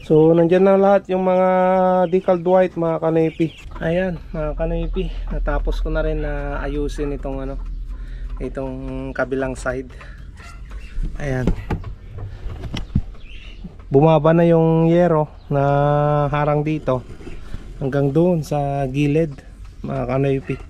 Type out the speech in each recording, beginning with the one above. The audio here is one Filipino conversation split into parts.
So, nandyan na lahat yung mga decaled white, mga kanipi. Ayan, mga kanipi. Natapos ko na rin na ayusin itong ano, itong kabilang side. Ayan. Bumaba na yung yero na harang dito hanggang doon sa gilid, mga kanipi.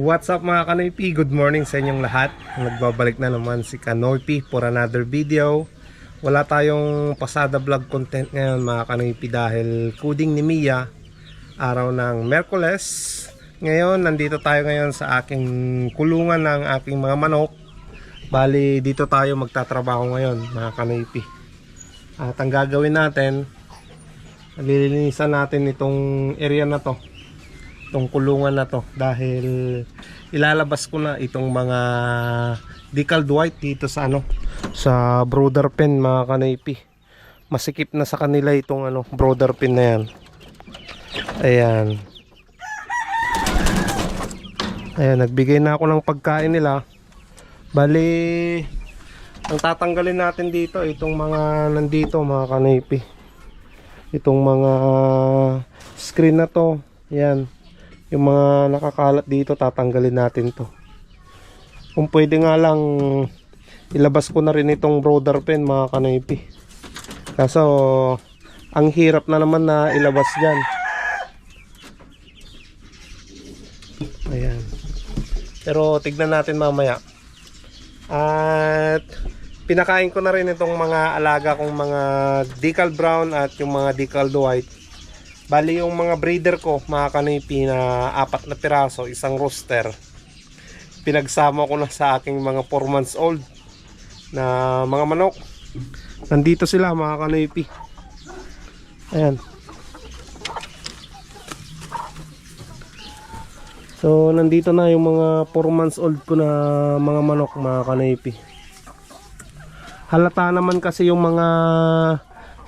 What's up mga Kanoypi? Good morning sa inyong lahat. Nagbabalik na naman si Kanoypi for another video. Wala tayong pasada vlog content ngayon mga Kanoypi dahil coding ni Mia araw ng Merkules. Ngayon, nandito tayo ngayon sa aking kulungan ng aking mga manok. Bali, dito tayo magtatrabaho ngayon mga Kanoypi. At ang gagawin natin, lilinisan natin itong area na to itong kulungan na to. Dahil ilalabas ko na itong mga decaled white dito sa ano sa brother pen mga kanaypi. Masikip na sa kanila itong ano brother pen na yan. Ayan. Ayan nagbigay na ako ng pagkain nila. Bali ang tatanggalin natin dito itong mga nandito mga kanaypi. Itong mga screen na to. Yan yung mga nakakalat dito tatanggalin natin to. Kung pwede nga lang ilabas ko na rin itong brother pen mga kanaypi. Kaso ang hirap na naman na ilabas dyan. Ayan. Pero tignan natin mamaya. At pinakain ko na rin itong mga alaga kong mga decal brown at yung mga decal white Bali yung mga breeder ko, mga kanipi na apat na piraso, isang rooster. Pinagsama ko na sa aking mga 4 months old na mga manok. Nandito sila mga kanipi. Ayan. So nandito na yung mga 4 months old ko na mga manok mga kanipi. Halata naman kasi yung mga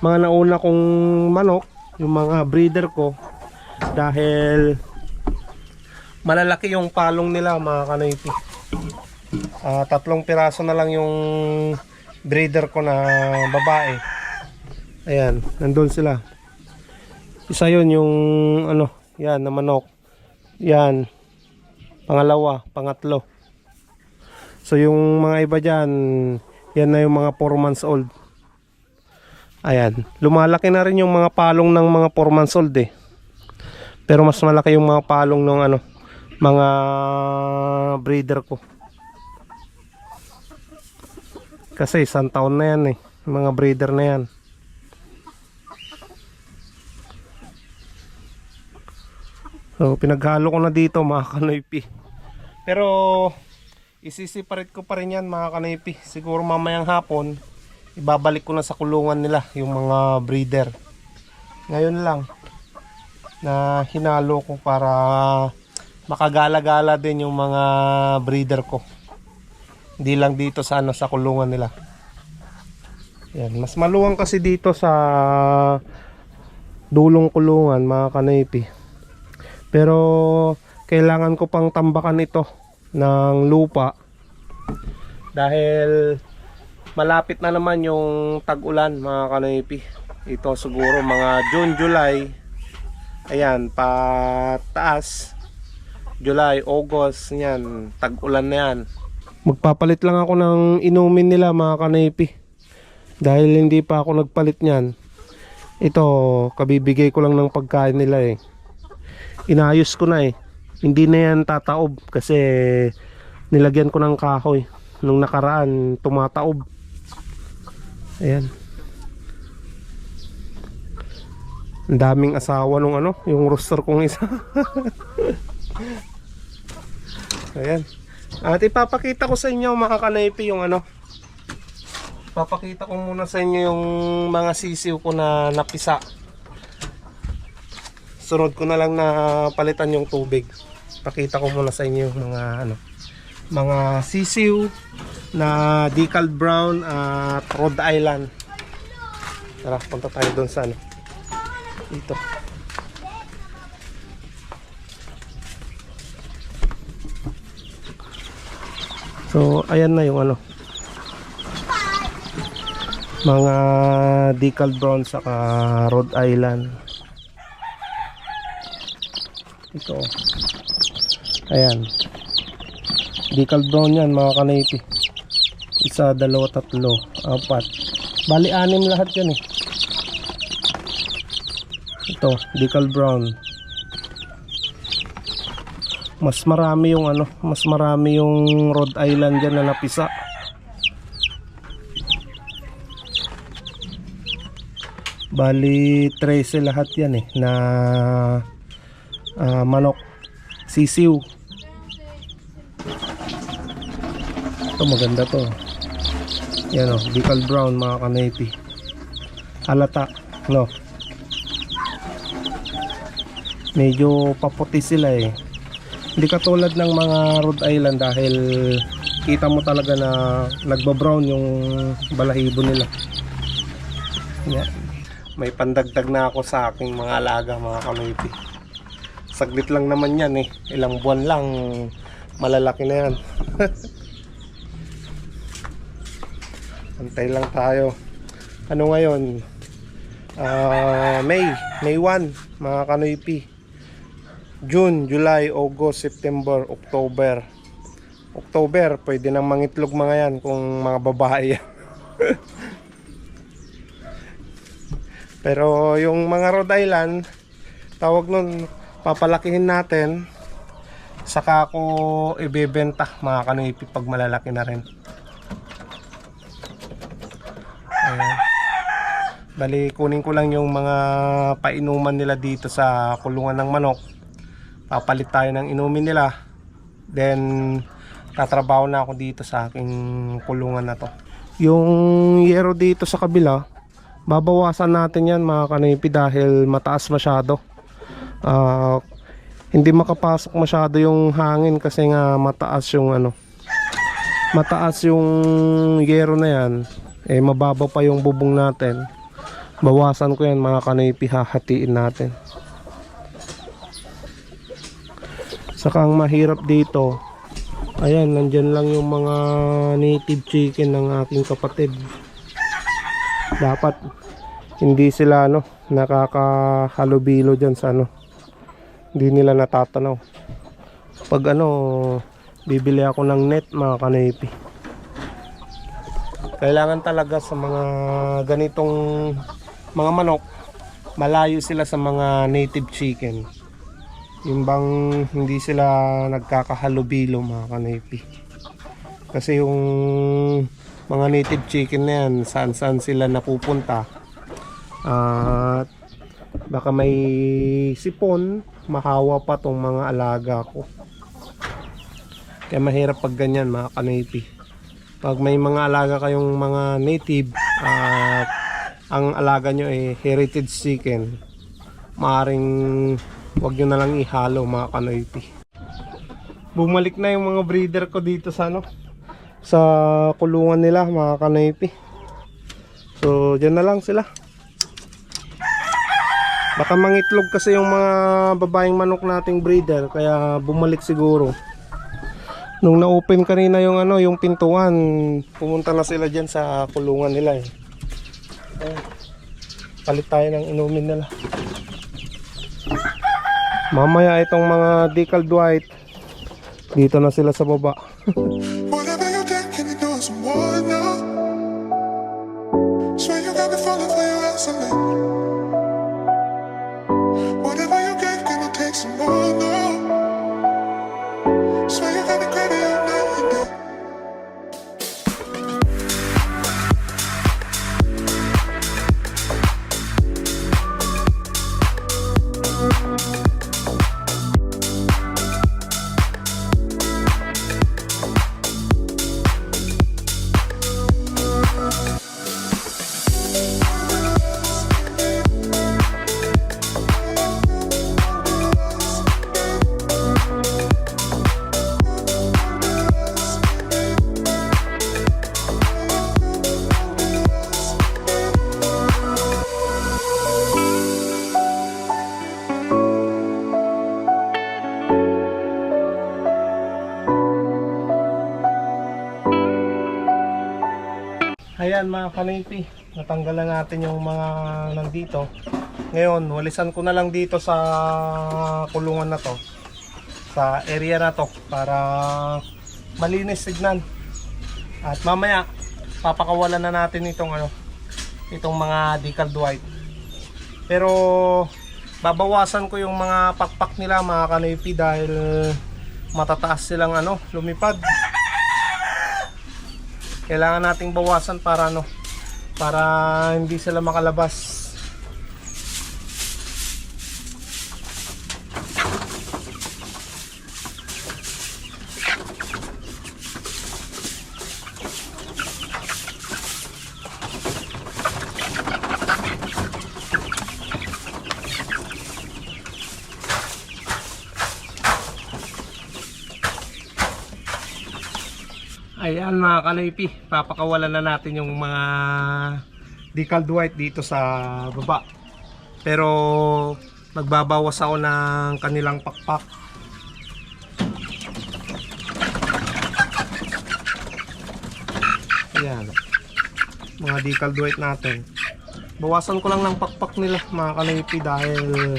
mga nauna kong manok yung mga breeder ko dahil malalaki yung palong nila mga kanoypi Ah, tatlong piraso na lang yung breeder ko na babae. Ayan nandun sila. Isa yun yung ano yan na manok. Yan pangalawa pangatlo. So yung mga iba dyan yan na yung mga 4 months old Ayan, lumalaki na rin yung mga palong ng mga 4 months old eh. Pero mas malaki yung mga palong ng ano, mga breeder ko. Kasi isang taon na yan eh, mga breeder na yan. So, pinaghalo ko na dito mga kanoypi. Pero, isisiparate ko pa rin yan mga kanoypi. Siguro mamayang hapon, ibabalik ko na sa kulungan nila yung mga breeder. Ngayon lang na hinalo ko para makagala-gala din yung mga breeder ko. Hindi lang dito sa ano sa kulungan nila. Yan mas maluwang kasi dito sa dulong kulungan mga kanaypi. Pero kailangan ko pang tambakan ito ng lupa. Dahil malapit na naman yung tag-ulan mga kanoypi. Ito siguro mga June, July. Ayan pataas. July, August yan. Tag-ulan na yan. Magpapalit lang ako ng inumin nila mga kanoypi. Dahil hindi pa ako nagpalit nyan ito kabibigay ko lang ng pagkain nila eh. Inayos ko na eh. Hindi na yan tataob kasi nilagyan ko ng kahoy. Nung nakaraan tumataob Ayan. Ang daming asawa nung ano, yung rooster kong isa. Ayan. At ipapakita ko sa inyo mga kanaypi yung ano. Papakita ko muna sa inyo yung mga sisiw ko na napisa. Sunod ko na lang na palitan yung tubig. Pakita ko muna sa inyo yung mga ano mga sisiw na decal brown at Rhode Island. Tara, punta tayo doon sa ano. Dito. So, ayan na yung ano. Mga decal brown saka Rhode Island. Ito. Ayan. Decal brown yan mga kanipi. Isa, dalawa, tatlo, apat. Bali, anim lahat yan eh. Ito, decal brown. Mas marami yung ano, mas marami yung Rhode Island dyan na napisa. Bali, 13 lahat yan eh, na ah, manok. Sisiw. Ito maganda to. Yan o, decal brown mga kanipi. Halata, no? Medyo paputi sila eh. Hindi katulad ng mga Rhode Island dahil kita mo talaga na nagba-brown yung balahibo nila. Yan. May pandagdag na ako sa aking mga alaga mga kanipi. Saglit lang naman yan eh. Ilang buwan lang malalaki na yan. Antay lang tayo. Ano ngayon? Ah, May, May 1, mga kanoypi. June, July, August, September, October. October, pwede nang mangitlog mga yan kung mga babae. Pero yung mga Rhode Island, tawag nun, papalakihin natin. Saka ako ibebenta mga kanoypi pag malalaki na rin. Bali, kunin ko lang yung mga painuman nila dito sa kulungan ng manok. Papalit tayo ng inumin nila. Then, tatrabaho na ako dito sa aking kulungan na to. Yung yero dito sa kabila, babawasan natin yan mga kanipi dahil mataas masyado. Ah, hindi makapasok masyado yung hangin kasi nga mataas yung ano mataas yung yero na yan eh mababaw pa yung bubong natin. Bawasan ko yan mga kanipi hahatiin natin. Saka ang mahirap dito ayan nandyan lang yung mga native chicken ng aking kapatid. Dapat hindi sila ano nakakahalubilo dyan sa ano hindi nila natatanaw. Pag ano bibili ako ng net mga kanipi kailangan talaga sa mga ganitong mga manok malayo sila sa mga native chicken. Yung bang hindi sila nagkakahalubilo mga kanipi kasi yung mga native chicken na yan saan saan sila napupunta. At baka may sipon mahawa pa tong mga alaga ko. Kaya mahirap pag ganyan mga kanipi pag may mga alaga kayong mga native at ang alaga nyo ay heritage chicken maaring wag nyo na lang ihalo mga kanipi bumalik na yung mga breeder ko dito sa ano sa kulungan nila mga kanipi so dyan na lang sila. Baka mangitlog kasi yung mga babaeng manok nating breeder kaya bumalik siguro nung na-open kanina yung ano yung pintuan pumunta na sila diyan sa kulungan nila eh. Ayan. palit tayo ng inumin nila. Mamaya itong mga decal white dito na sila sa baba mga kanipi, natanggalan natin yung mga nandito. Ngayon, walisan ko na lang dito sa kulungan na to. Sa area na to para malinis tignan. At mamaya, papakawalan na natin itong ano, itong mga decaled white. Pero babawasan ko yung mga pakpak nila mga kanipi dahil matataas silang ano, lumipad. Kailangan nating bawasan para ano, para hindi sila makalabas. Mga kanaypi, papakawalan na natin yung mga decaled white dito sa baba. Pero magbabawas ako ng kanilang pakpak. Ayan. Mga decaled white natin. Bawasan ko lang ng pakpak nila mga kanaypi dahil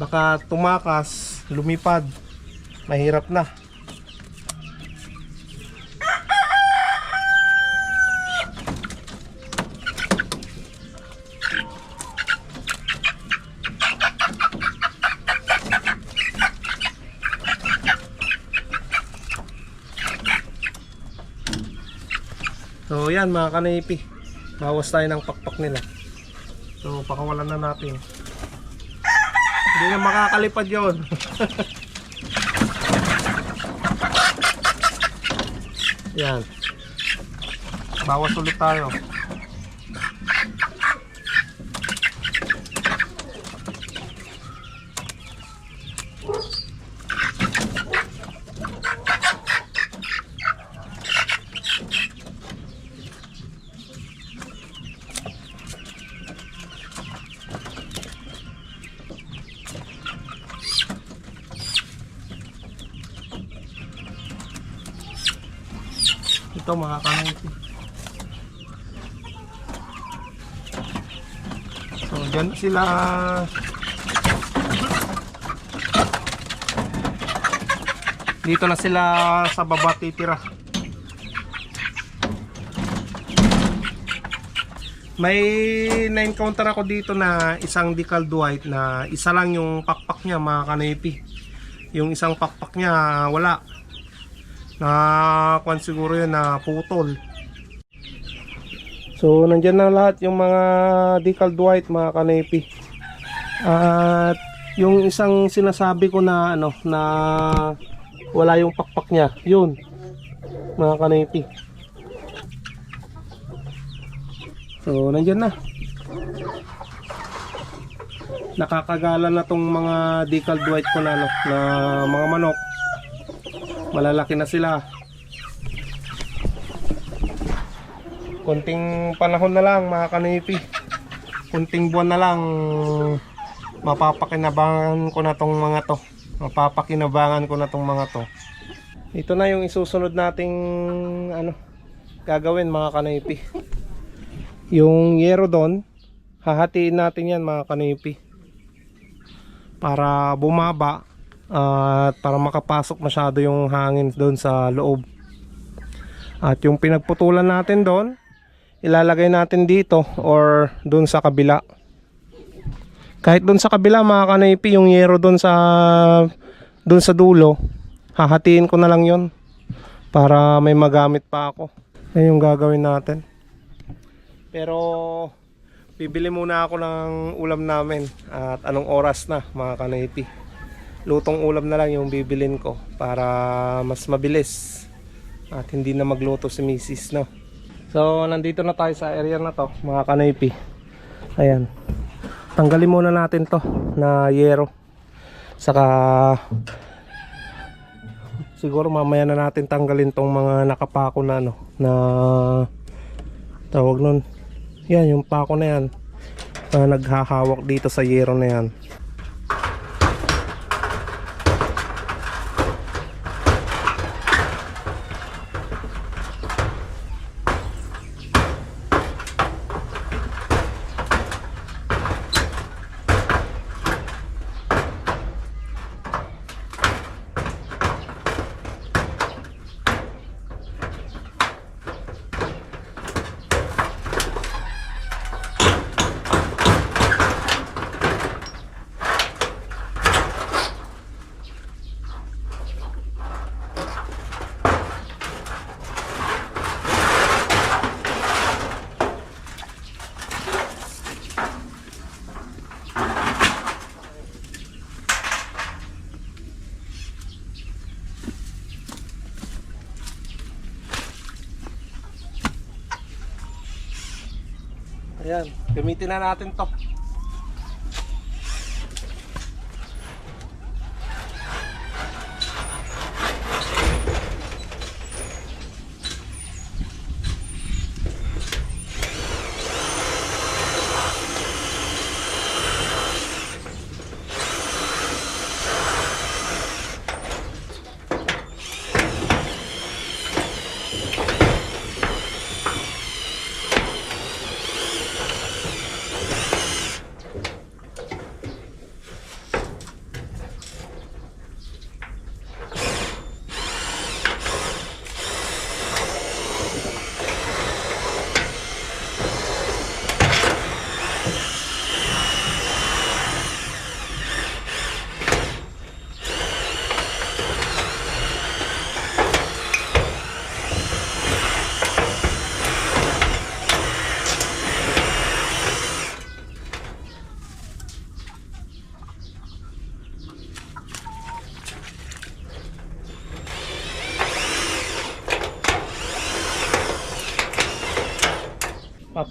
baka tumakas, lumipad. Mahirap na. So yan mga kanipi. Bawas tayo ng pakpak nila. So pakawalan na natin. Hindi na makakalipad yon. yan. Bawas ulit tayo. Ito mga kanipi. So dyan sila Dito na sila sa baba titira. May na-encounter ako dito na isang decaled white na isa lang yung pakpak niya mga kanipi. Yung isang pakpak niya wala. Na kwan siguro yun na putol. So nandyan na lahat yung mga decaled white mga kanipi. At yung isang sinasabi ko na ano na wala yung pakpak niya, yun. Mga kanipi. So nandyan na. Nakakagala na tong mga decaled white ko na ano, na mga manok. Malalaki na sila. Kunting panahon na lang mga kanipi. Kunting buwan na lang mapapakinabangan ko na tong mga to. Mapapakinabangan ko na tong mga to. Ito na yung isusunod nating ano gagawin mga kanipi. Yung yero doon, hahatiin natin yan mga kanipi. Para bumaba at para makapasok masyado yung hangin doon sa loob. At yung pinagputulan natin doon, ilalagay natin dito or doon sa kabila. Kahit doon sa kabila mga kanaypi, yung yero doon sa doon sa dulo, hahatiin ko na lang yon para may magamit pa ako. Yan yung gagawin natin. Pero bibili muna ako ng ulam namin at anong oras na mga kanaypi. Lutong ulam na lang yung bibilin ko para mas mabilis at hindi na magluto si Mrs. No? So nandito na tayo sa area na to mga kanaypi. Ayan. Tanggalin muna natin to na yero. Saka siguro mamaya na natin tanggalin tong mga nakapako na ano na tawag nun. Yan yung pako na yan. na naghahawak dito sa yero na yan. Ayan, gamitin na natin to.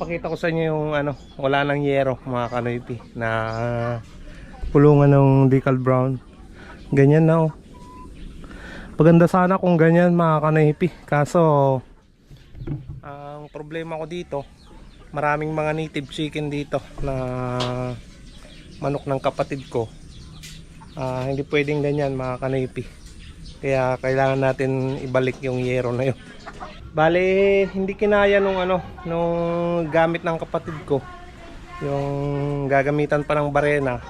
Papakita ko sa inyo yung ano, wala nang yero mga kanoypi na pulungan ng decal brown. Ganyan na oh. Maganda sana kung ganyan mga kanoypi. Kaso ang problema ko dito, maraming mga native chicken dito na manok ng kapatid ko. Ah, hindi pwedeng ganyan mga kanoypi. Kaya kailangan natin ibalik yung yero na yun. Bale, hindi kinaya nung ano, nung gamit ng kapatid ko. Yung gagamitan pa ng barena.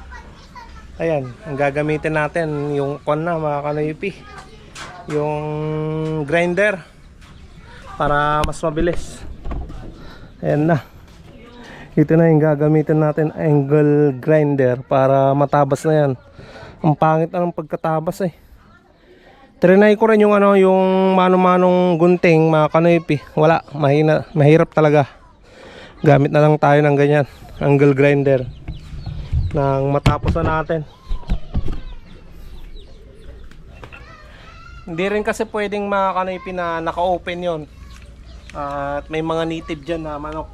Ayan, ang gagamitin natin yung kon na mga kanayupi. Yung grinder para mas mabilis. Ayan na. Ito na yung gagamitin natin angle grinder para matabas na yan. Ang pangit na ng pagkatabas eh. Trinay ko rin yung ano, yung mano-manong gunting, mga kanoypi. Wala, mahina, mahirap talaga. Gamit na lang tayo ng ganyan, angle grinder. Nang matapos na natin. Hindi rin kasi pwedeng mga kanoypi na naka-open yon. At may mga native dyan na manok.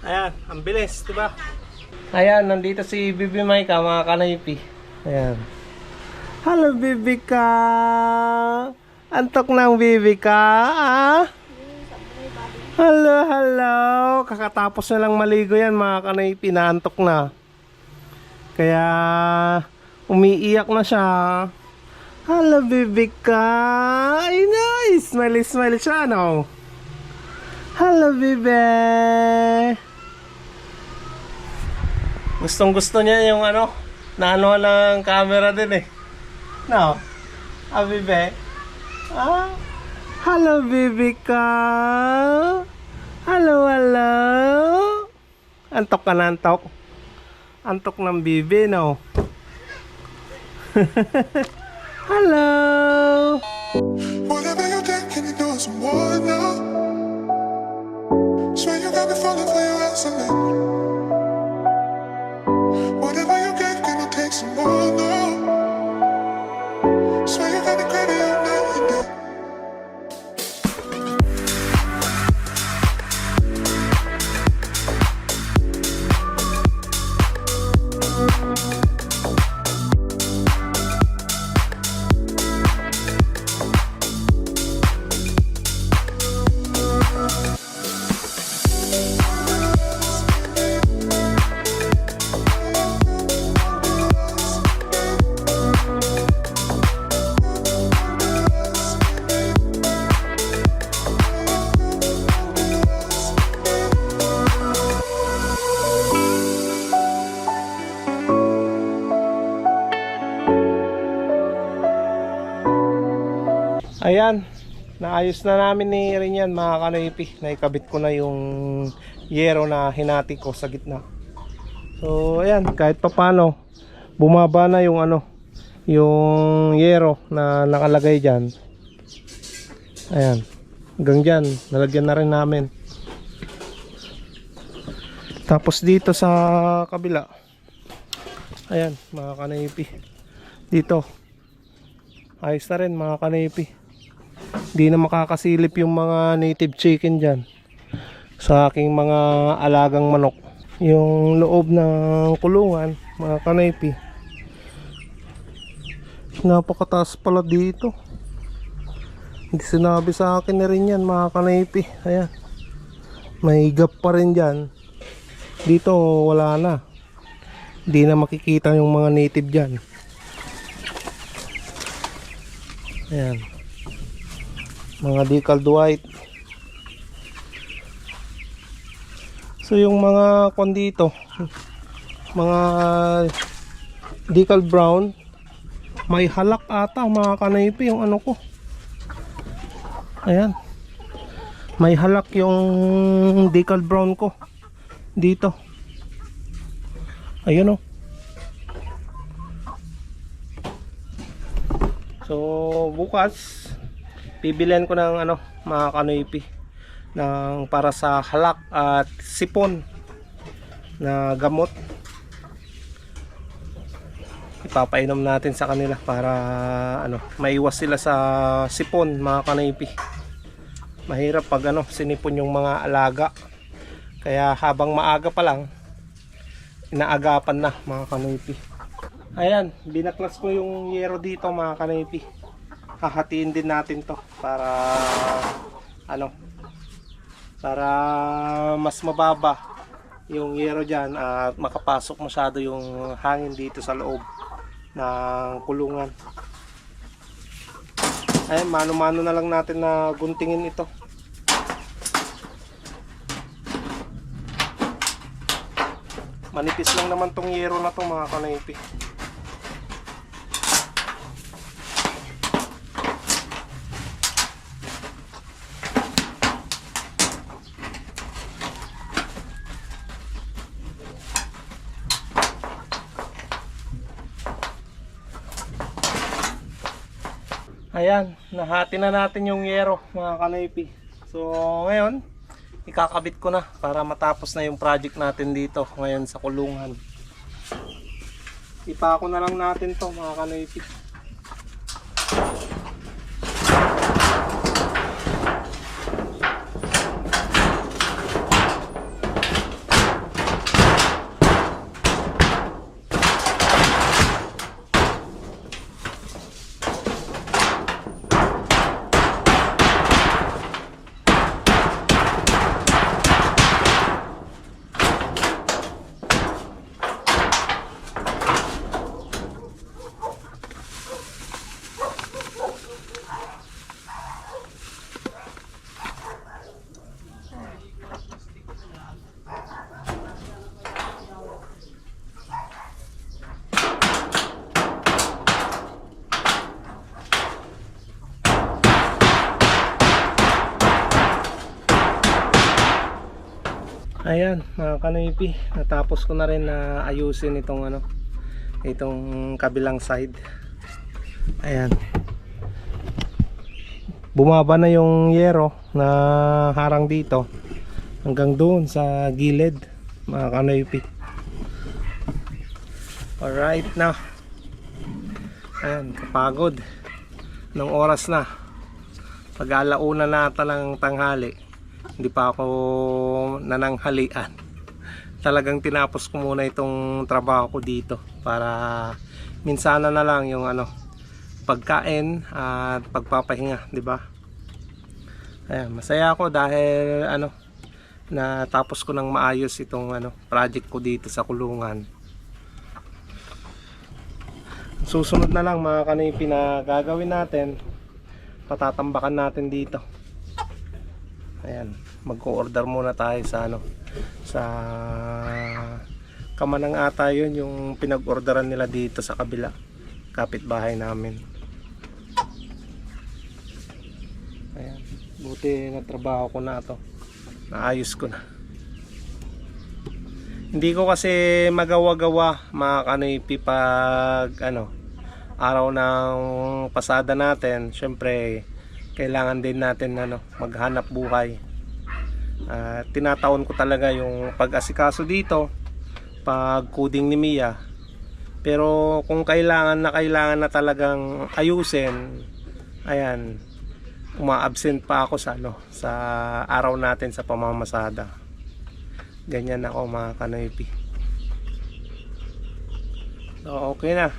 Ayan, ang bilis, di ba? Ayan, nandito si Bibi Maika, mga kanaypi. Ayan. Hello, Bibi ka! Antok ng Bibi ka, ah? Hello, hello! Kakatapos na lang maligo yan, mga kanaypi, naantok na. Kaya, umiiyak na siya. Hello, Bibi ka! Ay, nice! Smiley, smiley siya, no? Hello, Bibi! Gustong gusto niya yung ano, naano ng camera din eh. No? Ah, Bibi? Ah? Hello, Bibi ka? Hello, hello? Antok ka na, antok? Antok ng Bibi, no? hello? Whatever you think, can you do some more now? Swear you got me falling for your. Whatever Ayan, naayos na namin ni rin yan mga kanoypi. Naikabit ko na yung yero na hinati ko sa gitna. So ayan, kahit papano bumaba na yung ano, yung yero na nakalagay dyan. Ayan, hanggang dyan, nalagyan na rin namin. Tapos dito sa kabila, ayan mga kanoypi. Dito, ayos na rin mga kanoypi. Di na makakasilip yung mga native chicken dyan sa aking mga alagang manok. Yung loob ng kulungan, mga kanaypi. Napakataas pala dito. Hindi sinabi sa akin na rin yan mga kanaypi. Ayan. May gap pa rin dyan. Dito wala na. Hindi na makikita yung mga native dyan. Ayan mga decaled white so yung mga kon dito mga decaled brown may halak ata mga kanaypi yung ano ko. Ayan. May halak yung decaled brown ko dito. Ayun oh. So bukas bibilihan ko ng ano mga kanoypi ng para sa halak at sipon na gamot. Ipapainom natin sa kanila para ano maiwas sila sa sipon mga kanoypi. Mahirap pag ano sinipon yung mga alaga. Kaya habang maaga pa lang inaagapan na mga kanoypi. Ayan binaklas ko yung yero dito mga kanoypi hahatiin din natin to para ano para mas mababa yung yero dyan at makapasok masyado yung hangin dito sa loob ng kulungan. Ayun mano-mano na lang natin na guntingin ito. Manipis lang naman tong yero na to mga kanaypi Ayan, nahati na natin yung yero mga kanaypi. So ngayon, ikakabit ko na para matapos na yung project natin dito ngayon sa kulungan. Ipako na lang natin to mga kanaypi. Ayan, mga kanoypi, natapos ko na rin na ayusin itong ano, itong kabilang side. Ayan. Bumaba na yung yero na harang dito hanggang doon sa gilid, mga kanoypi. Alright na. Ayan, kapagod. Nung oras na. Pag-alauna na ata ng tanghali hindi pa ako nananghalian. Talagang tinapos ko muna itong trabaho ko dito para minsana na lang yung ano pagkain at pagpapahinga di ba? Ayan, masaya ako dahil ano natapos ko ng maayos itong ano project ko dito sa kulungan. Susunod na lang mga kanipi na gagawin natin patatambakan natin dito Ayan, mag-order muna tayo sa ano sa Kamanang ata yun yung pinag-orderan nila dito sa kabila kapitbahay namin Buti na trabaho ko na to. Naayos ko na. Hindi ko kasi magawa-gawa mga kanoypi ano, araw ng pasada natin. Syempre, kailangan din natin ano, maghanap buhay. Ah, tinataon ko talaga yung pag-asikaso dito pag coding ni Mia. Pero kung kailangan na kailangan na talagang ayusin, ayan, uma-absent pa ako sa ano, sa araw natin sa pamamasada. Ganyan ako mga kanoypi. So, okay na.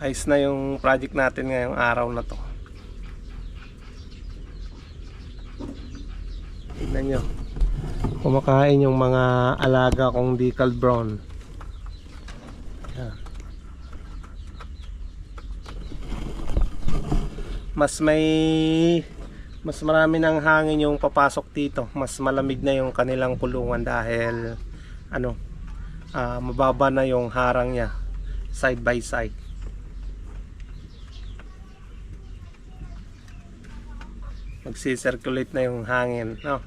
Ayos na yung project natin ngayong araw na to. Tignan nyo. Kumakain yung mga alaga kong decal brown. Mas may mas marami ng hangin yung papasok dito. Mas malamig na yung kanilang kulungan dahil ano ah, mababa na yung harang niya side by side. Magsi-circulate na yung hangin, no?